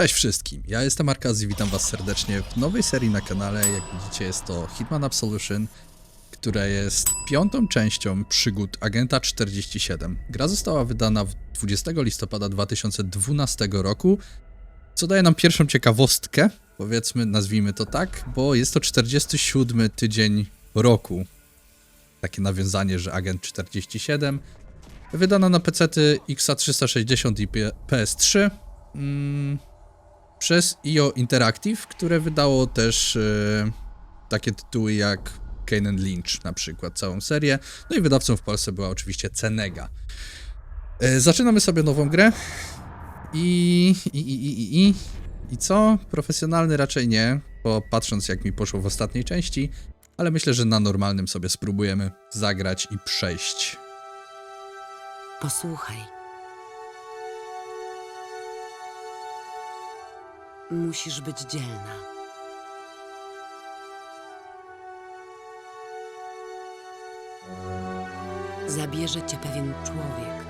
Cześć wszystkim, ja jestem Arkazi, witam was serdecznie w nowej serii na kanale. Jak widzicie jest to Hitman Absolution, która jest piątą częścią przygód Agenta 47. Gra została wydana w 20 listopada 2012 roku, co daje nam pierwszą ciekawostkę, powiedzmy, nazwijmy to tak, bo jest to 47 tydzień roku. Takie nawiązanie, że Agent 47 wydana na PC-ty XA360 i P- PS3 mm, przez IO Interactive, które wydało też e, takie tytuły jak Kane Lynch na przykład, całą serię. No i wydawcą w Polsce była oczywiście Cenega. E, zaczynamy sobie nową grę i, i, i, i, i, i co? Profesjonalny raczej nie, bo patrząc jak mi poszło w ostatniej części, ale myślę, że na normalnym sobie spróbujemy zagrać i przejść. Posłuchaj. Musisz być dzielna. Zabierze cię pewien człowiek.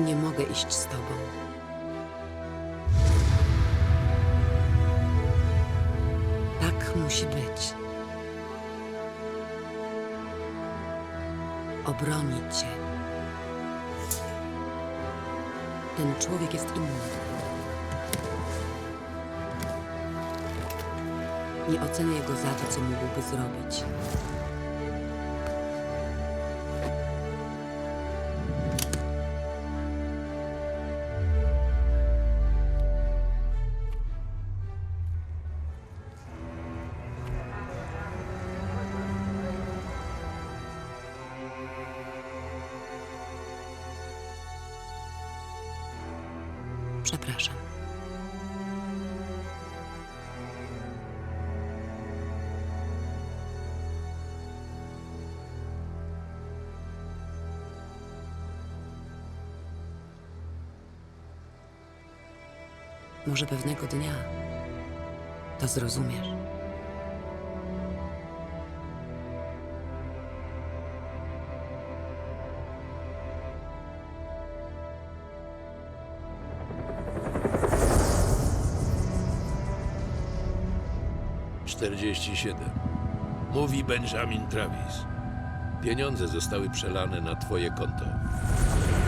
Nie mogę iść z tobą. Tak musi być. obronić cię. Ten człowiek jest inny. Nie ocenię go za to, co mógłby zrobić. Może pewnego dnia to zrozumiesz. Czterdzieści siedem. Mówi Benjamin Travis. Pieniądze zostały przelane na twoje konto.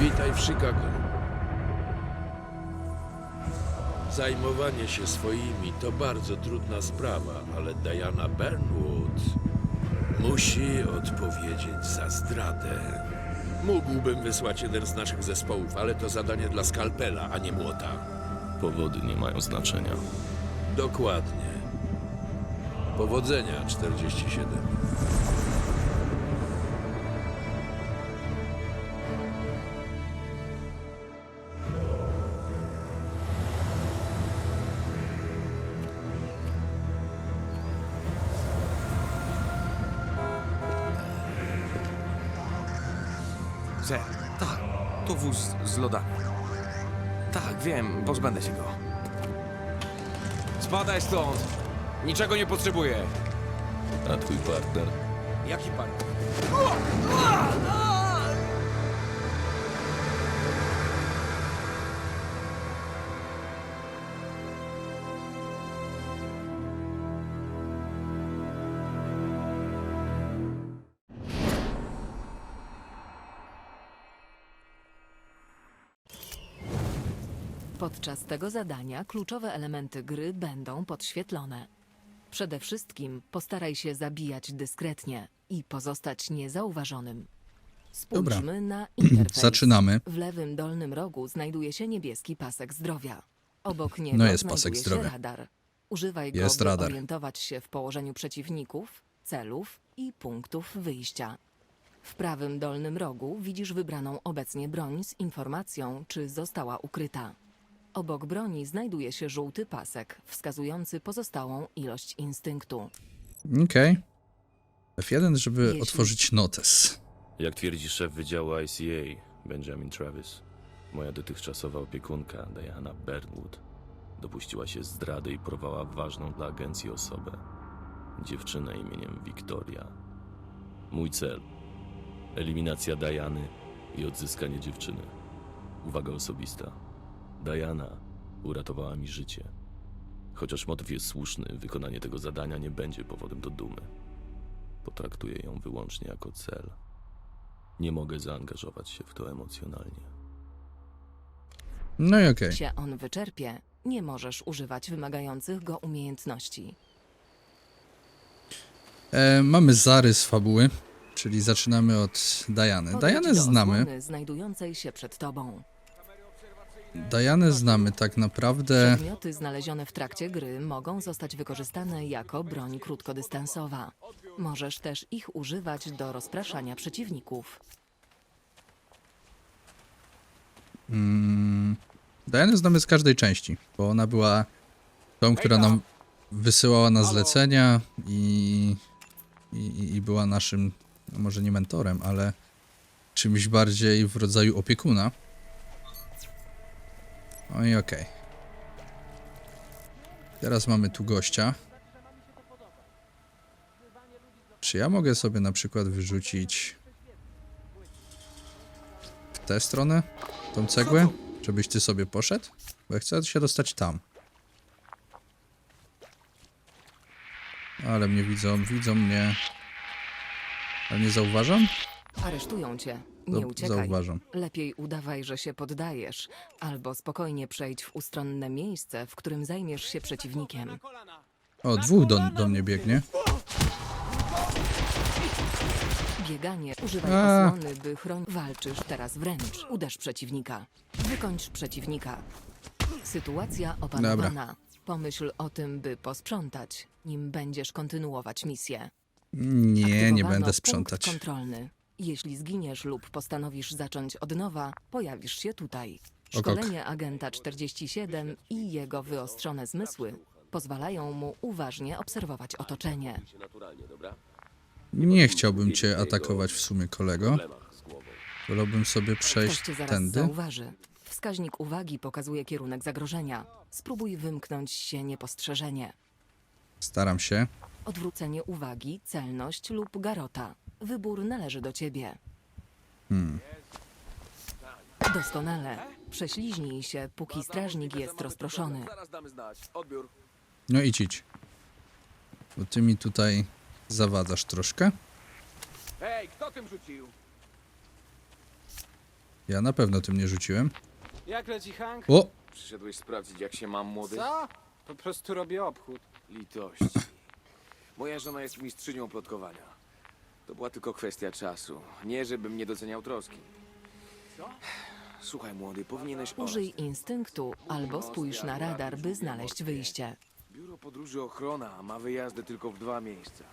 Witaj w Chicago. Zajmowanie się swoimi to bardzo trudna sprawa, ale Diana Burnwood musi odpowiedzieć za zdradę. Mógłbym wysłać jeden z naszych zespołów, ale to zadanie dla skalpela, a nie młota. Powody nie mają znaczenia. Dokładnie. Powodzenia 47. Że, tak, to wóz z lodami. Tak, wiem, pozbędę się go. Spadaj stąd! Niczego nie potrzebuję. A twój partner? Jaki pan? Podczas tego zadania kluczowe elementy gry będą podświetlone. Przede wszystkim postaraj się zabijać dyskretnie i pozostać niezauważonym. Dobra. Spójrzmy na interfejs. Zaczynamy. W lewym dolnym rogu znajduje się niebieski pasek zdrowia. Obok niego No jest znajduje pasek się zdrowia. radar. Używaj go, Jest by radar. orientować się w położeniu przeciwników, celów i punktów wyjścia. W prawym dolnym rogu widzisz wybraną obecnie broń z informacją, czy została ukryta. Obok broni znajduje się żółty pasek, wskazujący pozostałą ilość instynktu. Okej. F1, żeby Jeśli- otworzyć notes. Jak twierdzi szef Wydziału ICA, Benjamin Travis, moja dotychczasowa opiekunka, Diana Burnwood, dopuściła się zdrady i porwała ważną dla agencji osobę. Dziewczynę imieniem Victoria. Mój cel: eliminacja Diany i odzyskanie dziewczyny. Uwaga osobista. Diana uratowała mi życie. Chociaż motyw jest słuszny, wykonanie tego zadania nie będzie powodem do dumy. Potraktuję ją wyłącznie jako cel. Nie mogę zaangażować się w to emocjonalnie. No i okej. się on wyczerpie, nie możesz używać wymagających go umiejętności. E, Mamy zarys fabuły, czyli zaczynamy od Diany. Podejdź Dianę do znamy. osłony znajdującej się przed tobą. Dianę znamy tak naprawdę. Przedmioty znalezione w trakcie gry mogą zostać wykorzystane jako broń krótkodystansowa. Możesz też ich używać do rozpraszania przeciwników. Dianę znamy z każdej części, bo ona była tą, która nam wysyłała na zlecenia i, i, i była naszym, no może nie mentorem, ale czymś bardziej w rodzaju opiekuna. No i okej. Teraz mamy tu gościa. Czy ja mogę sobie na przykład wyrzucić w tę stronę tą cegłę, żebyś ty sobie poszedł? Bo ja chcę się dostać tam. Ale mnie widzą, widzą mnie. Ale nie zauważam? Aresztują cię. Nie uciekaj. Zauważam. Lepiej udawaj, że się poddajesz, albo spokojnie przejdź w ustronne miejsce, w którym zajmiesz się przeciwnikiem. O, dwóch do, do mnie biegnie. Bieganie. Używaj A. osłony, by chronić. Walczysz teraz wręcz. Uderz przeciwnika. Wykończ przeciwnika. Sytuacja opanowana. Pomyśl o tym, by posprzątać, nim będziesz kontynuować misję. Nie, nie Aktywowano będę punkt sprzątać. kontrolny. Jeśli zginiesz lub postanowisz zacząć od nowa, pojawisz się tutaj. Ok. Szkolenie agenta 47 i jego wyostrzone zmysły pozwalają mu uważnie obserwować otoczenie. Nie chciałbym cię atakować w sumie, kolego. Wolałbym sobie Ktoś przejść cię zaraz tędy. zauważy. Wskaźnik uwagi pokazuje kierunek zagrożenia. Spróbuj wymknąć się niepostrzeżenie. Staram się. Odwrócenie uwagi, celność lub garota. Wybór należy do ciebie. Hmm. Doskonale. Prześliźnij się, póki strażnik jest rozproszony. Zaraz damy znać. Odbiór. No idź, idź. Bo ty mi tutaj zawadzasz troszkę. Hej, kto tym rzucił? Ja na pewno tym nie rzuciłem. Jak leci Hank? O! Przyszedłeś sprawdzić, jak się mam, młody? Co? Po prostu robię obchód. Litości. Moja żona jest mistrzynią plotkowania. To była tylko kwestia czasu. Nie, żebym nie doceniał troski. Słuchaj, młody, powinieneś... Użyj instynktu albo spójrz na radar, by znaleźć wyjście. Biuro Podróży Ochrona ma wyjazdy tylko w dwa miejsca.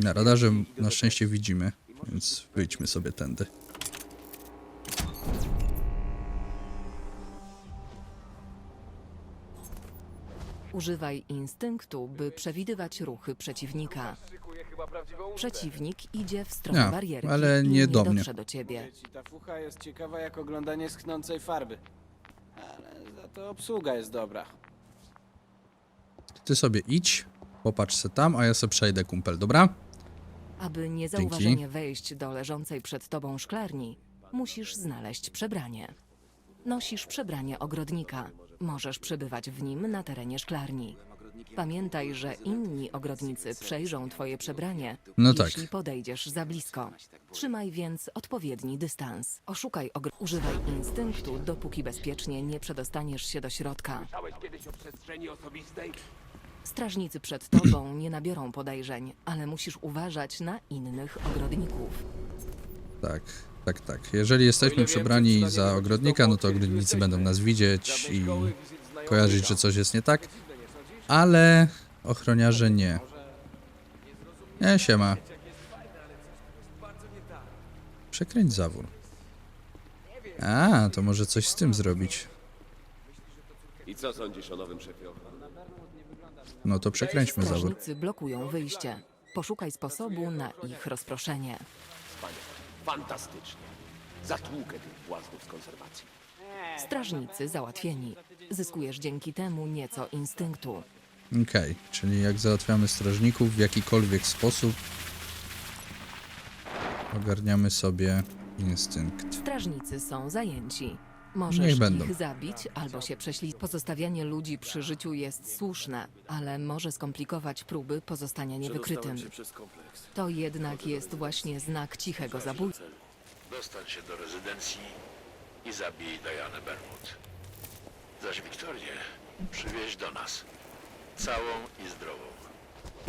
Na radarze na szczęście widzimy, więc wyjdźmy sobie tędy. Używaj instynktu, by przewidywać ruchy przeciwnika. Przeciwnik idzie w stronę Ja, barierki ale i nie nie do mnie. dotrze do ciebie. Ci ta fucha jest ciekawa jak oglądanie schnącej farby. Ale za to obsługa jest dobra. Ty sobie idź, popatrz se tam, a ja se przejdę, kumpel, dobra? Aby niezauważenie wejść do leżącej przed tobą szklarni, musisz znaleźć przebranie. Nosisz przebranie ogrodnika. Możesz przebywać w nim na terenie szklarni. Pamiętaj, że inni ogrodnicy przejrzą twoje przebranie, No tak. jeśli podejdziesz za blisko. Trzymaj więc odpowiedni dystans. Oszukaj ogr... Używaj instynktu, dopóki bezpiecznie nie przedostaniesz się do środka. Strażnicy przed tobą nie nabiorą podejrzeń, ale musisz uważać na innych ogrodników. Tak, tak, tak. Jeżeli jesteśmy przebrani za ogrodnika, no to ogrodnicy będą nas widzieć i kojarzyć, że coś jest nie tak, ale ochroniarze nie. Nie, siema. Przekręć zawór. A, to może coś z tym zrobić. I co sądzisz o nowym szefie? No to przekręćmy zawór. Strażnicy blokują wyjście. Poszukaj sposobu na ich rozproszenie. Fantastycznie. Zatłukę tych błaznów z konserwacji. Strażnicy załatwieni. Zyskujesz dzięki temu nieco instynktu. Okej, czyli jak załatwiamy strażników w jakikolwiek sposób, ogarniamy sobie Instynkt. Strażnicy są zajęci. Możesz Niech będą. ich zabić albo się prześlić. Pozostawianie ludzi przy życiu jest słuszne, ale może skomplikować próby pozostania niewykrytym. Przedostałem się przez kompleks. To jednak jest właśnie znak cichego zabójcy. Dostań się do rezydencji i zabij Dianę Bernwood. Zaś Wiktorię przywieź do nas. Całą i zdrową.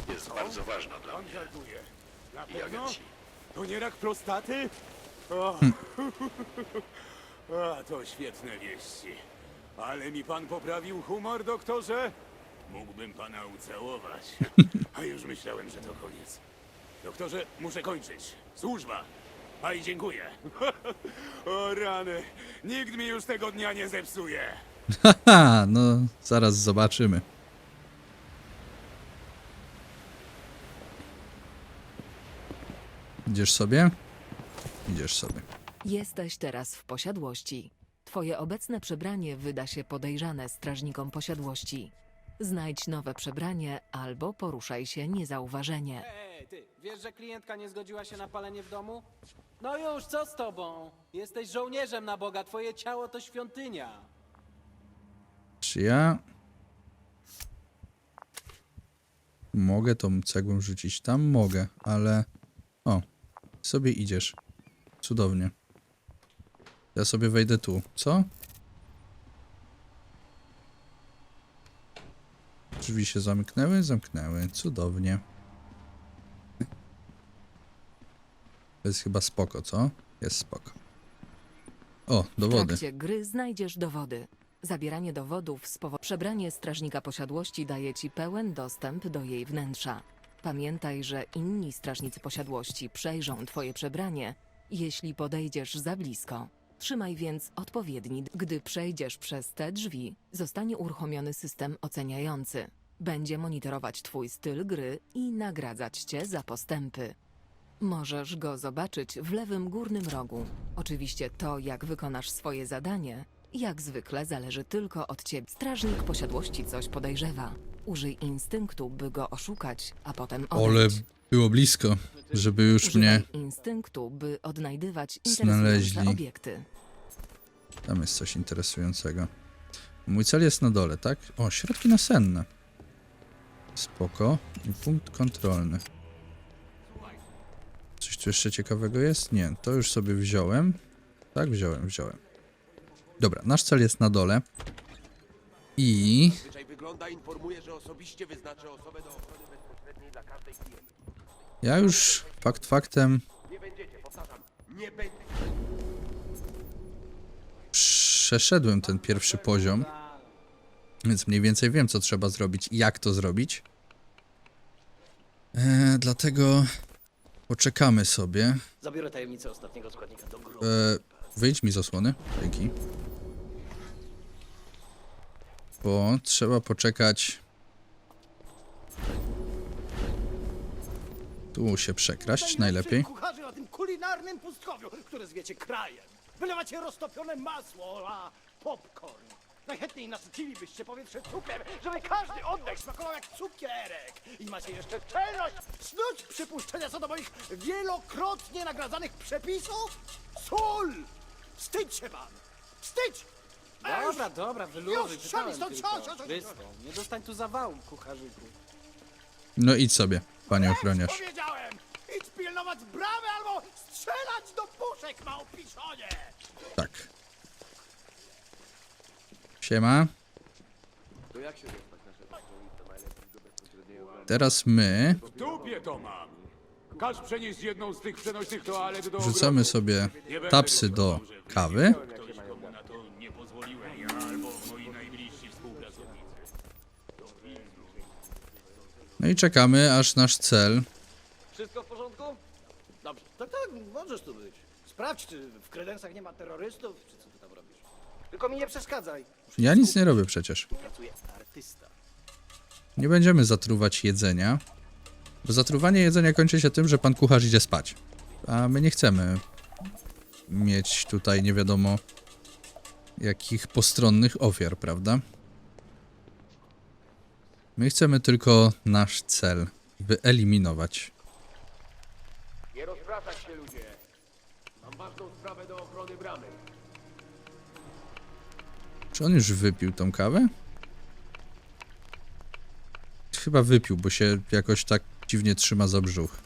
Jest bardzo ważna dla mnie i agencji. To nie rak prostaty? O, A, to świetne wieści. Ale mi pan poprawił humor, doktorze? Mógłbym pana ucałować. A już myślałem, że to koniec. Doktorze, muszę kończyć. Służba. A i dziękuję. O rany. Nikt mi już tego dnia nie zepsuje. Haha, no zaraz zobaczymy. Idziesz sobie? Idziesz sobie. Jesteś teraz w posiadłości. Twoje obecne przebranie wyda się podejrzane strażnikom posiadłości. Znajdź nowe przebranie albo poruszaj się niezauważenie. Ej, ty, wiesz, że klientka nie zgodziła się na palenie w domu? No już, co z tobą? Jesteś żołnierzem na Boga, twoje ciało to świątynia. Czy ja mogę tą cegłą rzucić tam? Mogę, ale o, sobie idziesz. Cudownie. Ja sobie wejdę tu. Co? Drzwi się zamknęły? Zamknęły. Cudownie. To jest chyba spoko, co? Jest spoko. O, W dowody. trakcie gry znajdziesz dowody. Zabieranie dowodów z powodu przebranie strażnika posiadłości daje ci pełen dostęp do jej wnętrza. Pamiętaj, że inni strażnicy posiadłości przejrzą twoje przebranie, jeśli podejdziesz za blisko. Trzymaj więc odpowiedni. Gdy przejdziesz przez te drzwi, zostanie uruchomiony system oceniający. Będzie monitorować twój styl gry i nagradzać cię za postępy. Możesz go zobaczyć w lewym górnym rogu. Oczywiście to, jak wykonasz swoje zadanie, jak zwykle zależy tylko od ciebie. Strażnik posiadłości coś podejrzewa. Użyj instynktu, by go oszukać, a potem odejdź. Było blisko, żeby już Używaj mnie... instynktu, by odnajdywać znaleźli. interesujące obiekty. Tam jest coś interesującego. Mój cel jest na dole, tak? O, środki nasenne. Spoko. I punkt kontrolny. Coś tu jeszcze ciekawego jest? Nie, to już sobie wziąłem. Tak, wziąłem, wziąłem. Dobra, nasz cel jest na dole. I... Zwyczaj wygląda, informuje, że osobiście wyznaczy osobę do ochrony bezpośredniej dla każdej klientki. Ja już fakt faktem Nie będziecie, powtarzam, nie będzie. przeszedłem ten pierwszy poziom. Więc mniej więcej wiem, co trzeba zrobić i jak to zrobić. E, dlatego poczekamy sobie. Zabiorę tajemnicę ostatniego składnika do gry. E, wyjdź mi z osłony. Dzięki. Bo trzeba poczekać. Tu się przekraść najlepiej. Kucharzy na tym kulinarnym pustkowiu, które zwiecie krajem. Wylewacie roztopione masło, a popcorn. Najchętniej nasycilibyście powietrze cukrem, żeby każdy oddech smakował jak cukierek. I macie jeszcze czelność snuć przypuszczenia co do moich wielokrotnie nagradzanych przepisów? Sól! Wstydź się pan! Wstydź! A już- Dobra, dobra, wyluzuj, Już, szali stąd, tylko. nie dostań tu zawału, kucharzyku. No idź sobie, panie ochroniarz. powiedziałem! Idź pilnować brawy albo strzelać do puszek, małpiszonie! Tak. Siema. Teraz my W dupie to mam. Każ przenieść jedną z tych przenośnych toalet do wrzucamy sobie tapsy do kawy. Ktoś, komu na to nie pozwoliłem, ja albo moi najbliżsi współpracownicy. No i czekamy, aż nasz cel Wszystko w porządku? Dobrze. Tak, tak, możesz tu być. Sprawdź, czy w kredensach nie ma terrorystów, czy co ty tam robisz. Tylko mi nie przeszkadzaj. Muszę Ja się nic nie robię przecież. skupić. Pracuję artysta. Nie będziemy zatruwać jedzenia, bo zatruwanie jedzenia kończy się tym, że pan kucharz idzie spać. A my nie chcemy mieć tutaj nie wiadomo jakich postronnych ofiar, prawda? My chcemy tylko nasz cel wyeliminować. Nie rozpraszać się ludzie. Mam ważną sprawę do ochrony bramy. Czy on już wypił tą kawę? Chyba wypił, bo się jakoś tak dziwnie trzyma za brzuch.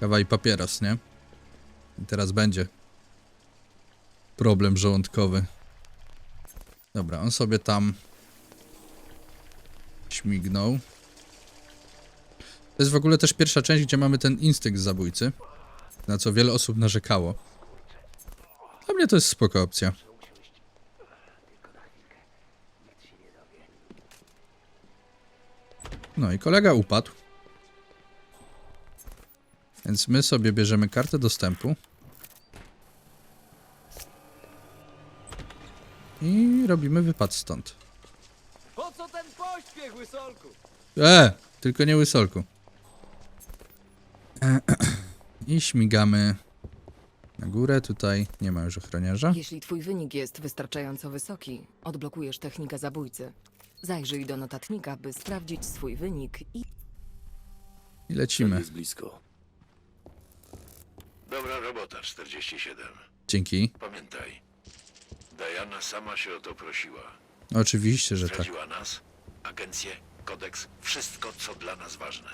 Kawa i papieros, nie? I teraz będzie problem żołądkowy. Dobra, on sobie tam śmignął. To jest w ogóle też pierwsza część, gdzie mamy ten instynkt zabójcy, na co wiele osób narzekało. Dla mnie to jest spoko opcja. No i kolega upadł. Więc my sobie bierzemy kartę dostępu. I robimy wypad stąd. Pośpiech, łysolku? E, tylko nie łysolku. I śmigamy na górę. Tutaj nie ma już ochroniarza. Jeśli twój wynik jest wystarczająco wysoki, odblokujesz technikę zabójcy. Zajrzyj do notatnika, by sprawdzić swój wynik i I lecimy. jest blisko. Dobra robota, 47. Dzięki. Pamiętaj, Diana sama się o to prosiła. Oczywiście, że tak. Zdradziła nas, agencję, kodeks, wszystko, co dla nas ważne.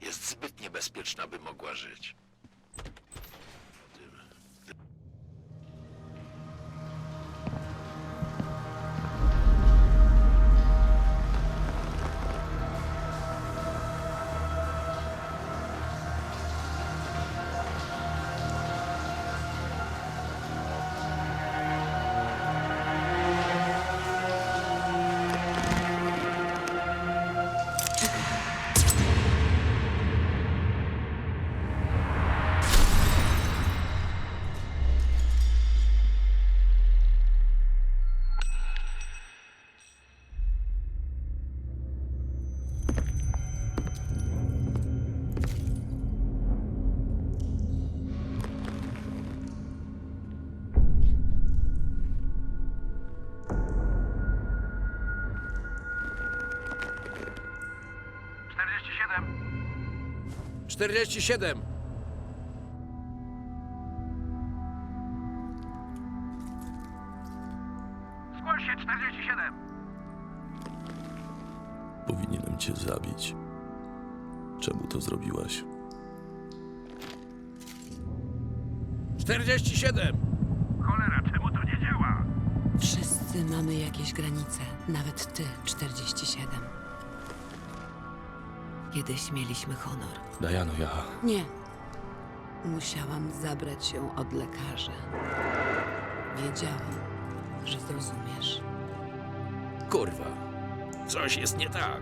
Jest zbyt niebezpieczna, by mogła żyć. Czterdzieści siedem. Powinienem cię zabić. Czemu to zrobiłaś? Czterdzieści siedem. Wszyscy mamy jakieś granice, nawet ty, 47. Kiedyś mieliśmy honor. Dajano, ja... Nie. Musiałam zabrać ją od lekarza. Wiedziałam, że zrozumiesz. Kurwa, coś jest nie tak.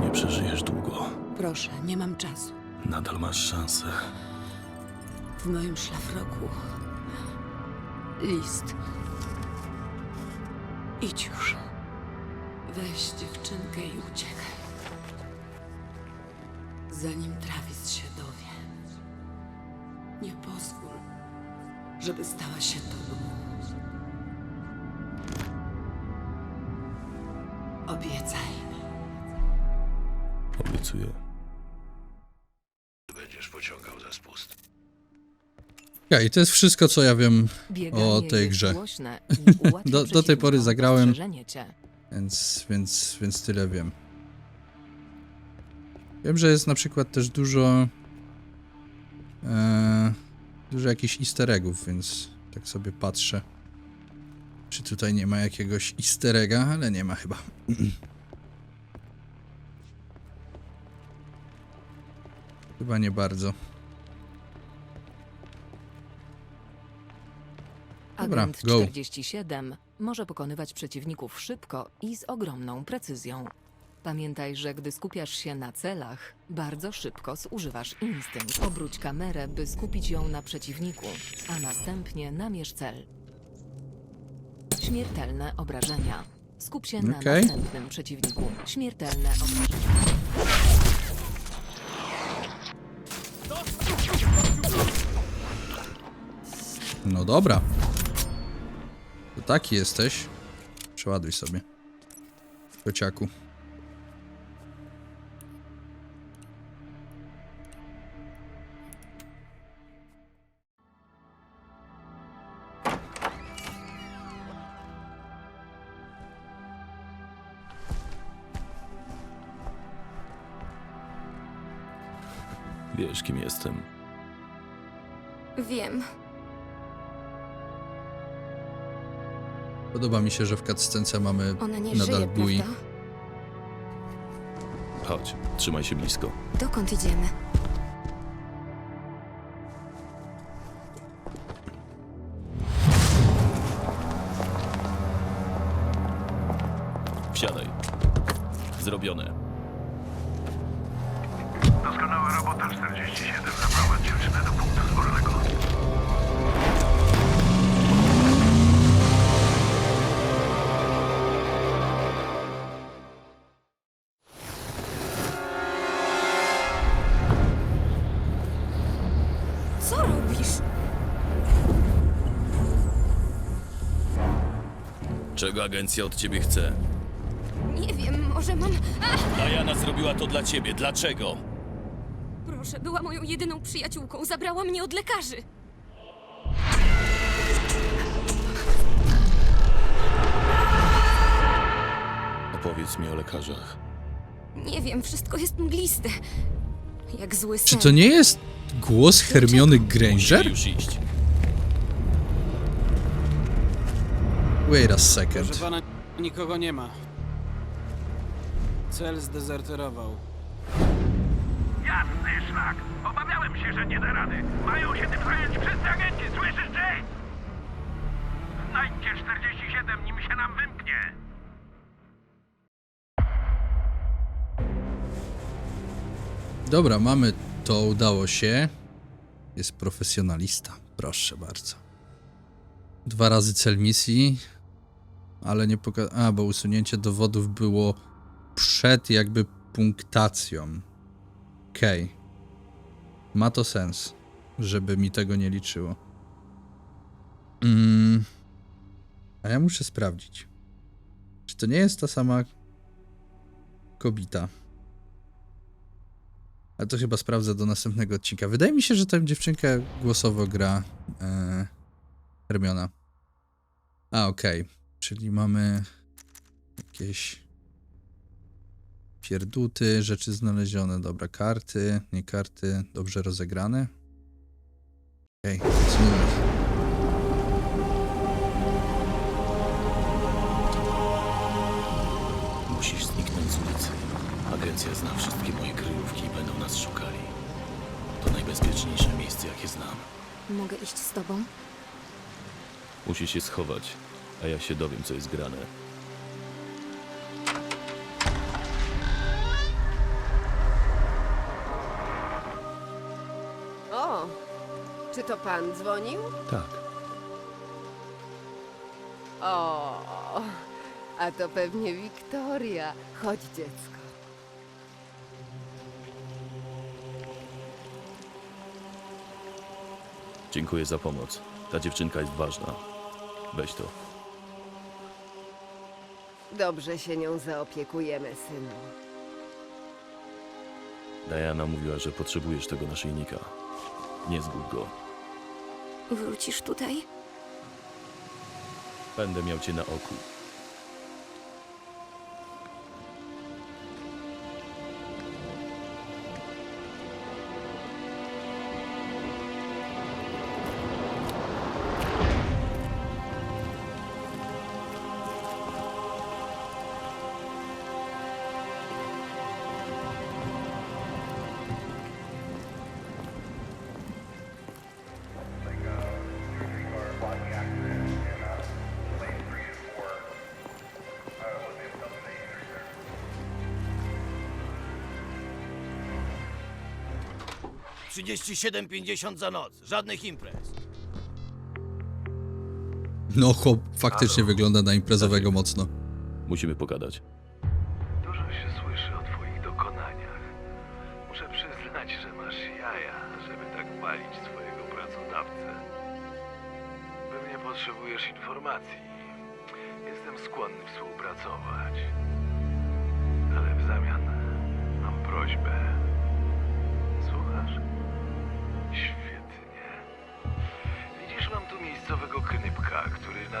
Nie przeżyjesz długo. Proszę, nie mam czasu. Nadal masz szansę. W moim szlafroku. List. Idź już. Weź dziewczynkę i uciekaj. Zanim Travis się dowie. Nie pozwól, żeby stała się tobą. Obiecaj. Obiecuję. Ja, i to jest wszystko, co ja wiem o tej grze. Do- do tej pory zagrałem. Więc, więc, więc tyle wiem. Wiem, że jest na przykład też dużo e, dużo jakichś easter eggów, więc tak sobie patrzę. Czy tutaj nie ma jakiegoś easter egga, ale nie ma chyba. chyba nie bardzo. Dobra, Agent go. 47 może pokonywać przeciwników szybko i z ogromną precyzją. Pamiętaj, że gdy skupiasz się na celach, bardzo szybko zużywasz instynkt. Obróć kamerę, by skupić ją na przeciwniku, a następnie namierz cel. Śmiertelne obrażenia. Skup się na Okej. następnym przeciwniku. Śmiertelne obrażenia. No dobra. Taki jesteś. Przeładuj sobie. Kociaku. Wiesz, kim jestem. Wiem. Podoba mi się, że w cutscence mamy Ona nie nadal żyje, Bui. prawda? Chodź, trzymaj się blisko. Dokąd idziemy? Czego agencja od ciebie chce? Nie wiem, może mam... Ach, Diana zrobiła to dla ciebie. Dlaczego? proszę, była moją jedyną przyjaciółką. Zabrała mnie od lekarzy. Opowiedz mi o lekarzach. Nie wiem, wszystko jest mgliste. Jak zły Czy sen. to nie jest głos Hermiony Granger? Musimy już iść. Wait a Proszę second. pana, nikogo nie ma. Cel zdezerterował. Jasny szlak. Obawiałem się, że nie da rady. Mają się tym zająć wszyscy agenci. Słyszysz, Jay? Znajdźcie 47, nim się nam wymknie. Dobra, mamy to, udało się. Jest profesjonalista, proszę bardzo. Dwa razy cel misji, ale nie poka... A, bo usunięcie dowodów było przed jakby punktacją. Okej. Ma to sens, żeby mi tego nie liczyło. Mm. A ja muszę sprawdzić. Czy to nie jest ta sama kobita? Ale to chyba sprawdzę do następnego odcinka. Wydaje mi się, że tę dziewczynkę głosowo gra e, Hermiona. A, okej. Czyli mamy jakieś pierduty, rzeczy znalezione. Dobra, karty, nie karty, dobrze rozegrane. Okej, okay, Musisz zniknąć z ulicy. Agencja zna wszystkie moje kryjówki i będą nas szukali. To najbezpieczniejsze miejsce, jakie znam. Mogę iść z tobą? Musisz się schować, a ja się dowiem, co jest grane. O, czy to pan dzwonił? Tak. O, a to pewnie Wiktoria. Chodź, dziecko. Dziękuję za pomoc. Ta dziewczynka jest ważna. Weź to. Dobrze się nią zaopiekujemy, synu. Diana mówiła, że potrzebujesz tego naszyjnika. Nie zgub go. Wrócisz tutaj? Będę miał cię na oku. Za noc. Żadnych imprez. No, chłop faktycznie wygląda na imprezowego mocno. Musimy pogadać.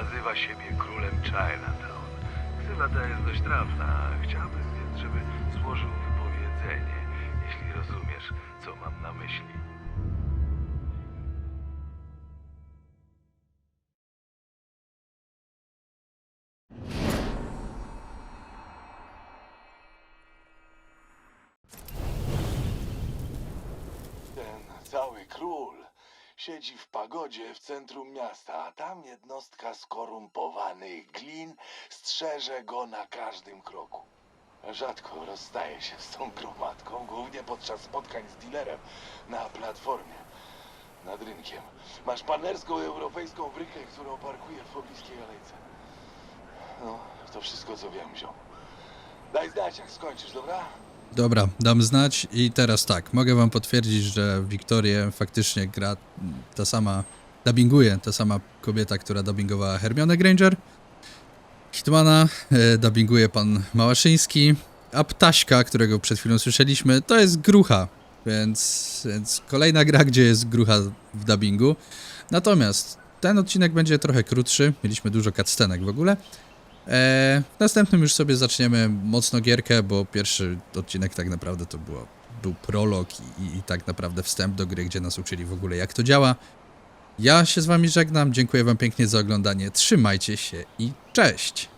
Nazywa siebie królem Chinatown. Ksywa ta jest dość trafna. Chciałbym więc, żeby złożył wypowiedzenie, jeśli rozumiesz, co mam na myśli. Siedzi w pagodzie w centrum miasta, a tam jednostka skorumpowanych glin strzeże go na każdym kroku. Rzadko rozstaje się z tą gromadką, głównie podczas spotkań z dealerem na platformie nad rynkiem. Masz panerską europejską brykę, którą parkuje w pobliskiej alejce. No, to wszystko co wiem, ziom. Daj znać, jak skończysz, dobra? Dobra, dam znać i teraz tak, mogę wam potwierdzić, że Wiktorię faktycznie gra ta sama, dubbinguje ta sama kobieta, która dubbingowała Hermione Granger. Hitmana e, dubbinguje pan Małaszyński, a Ptaśka, którego przed chwilą słyszeliśmy, to jest Grucha, więc, więc kolejna gra, gdzie jest Grucha w dubbingu. Natomiast ten odcinek będzie trochę krótszy, mieliśmy dużo cutscenek w ogóle. E, w następnym już sobie zaczniemy mocno gierkę, bo pierwszy odcinek tak naprawdę to było, był prolog i, i, i tak naprawdę wstęp do gry, gdzie nas uczyli w ogóle jak to działa. Ja się z wami żegnam, dziękuję wam pięknie za oglądanie, trzymajcie się i cześć!